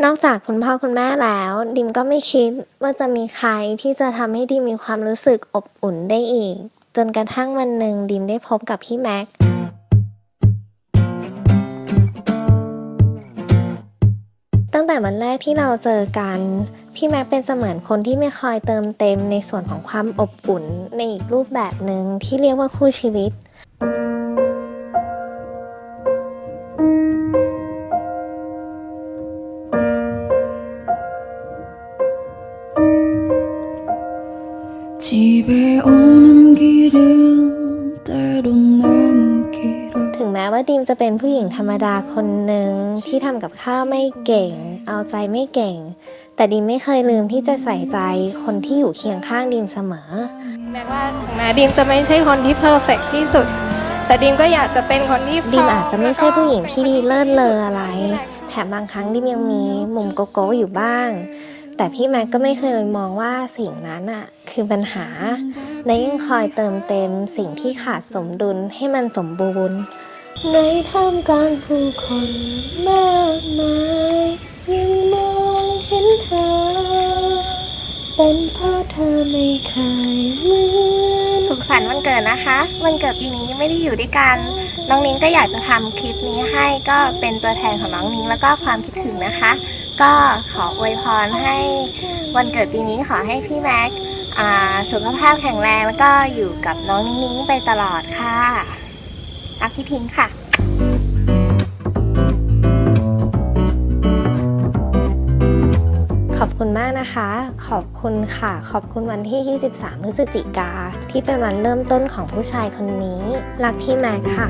นอกจากคุณพ่อคุณแม่แล้ว ดิมก็ไม่คิดว่าจะมีใครที่จะทำให้ดิมมีความรู้สึกอบอุ่นได้อีก จนกระทั่งวันหนึ่งดิมได้พบกับพี่แม็กตั้งแต่วันแรกที่เราเจอกัน พี่แม็กเป็นเสมือนคนที่ไม่คอยเติมเต็มในส่วนของความอบอุ่นในอีกรูปแบบหนึ่งที่เรียกว่าคู่ชีวิต ถึงแม้ว่าดิมจะเป็นผู้หญิงธรรมดาคนหนึ่งที่ทำกับข้าวไม่เก่ง เอาใจไม่เก่ง แต่ดิมไม่เคยลืมที่จะใส่ใจคนที่อยู่เคียงข้างดิมเสมอ แม้ว่าถึงแม้ดีมจะไม่ใช่คนที่เพอร์เฟกที่สุด แต่ดีมก็อยากจะเป็นคนที่พร้ดิมอาจจะไม่ใช่ผู้หญิงที่ดีเลิศเลออะไร แถมบางครั้งดิมยังมีมุมโกโก้อยู่บ้าง แต่พี่แม็กก็ไม่เคยมองว่าสิ่งนั้นอะคือปัญหา และยังคอยเติมเต็มสิ่งที่ขาดสมดุลให้มันสมบูรณ์ ในท่ามกลางผู้คนมากมายยังมองเห็นเธอ เป็นเพราะเธอไม่เคยเหมือนสุขสันต์วันเกิดนะคะ วันเกิดปีนี้ไม่ได้อยู่ด้วยกัน น้องนิ้งก็อยากจะทำคลิปนี้ให้ก็เป็นตัวแทนของน้องนิ้งแล้วก็ความคิดถึงนะคะ ก็ขออวยพรให้วันเกิดปีนี้ขอให้พี่แม็กสุขภาพแข็งแรงแล้วก็อยู่กับน้องนิ้งนิ้งไปตลอดค่ะ รักพี่พิงค์ค่ะขอบคุณมากนะคะ ขอบคุณค่ะ ขอบคุณวันที่ 23 พฤศจิกา ที่เป็นวันเริ่มต้นของผู้ชายคนนี้ รักพี่แม็กค่ะ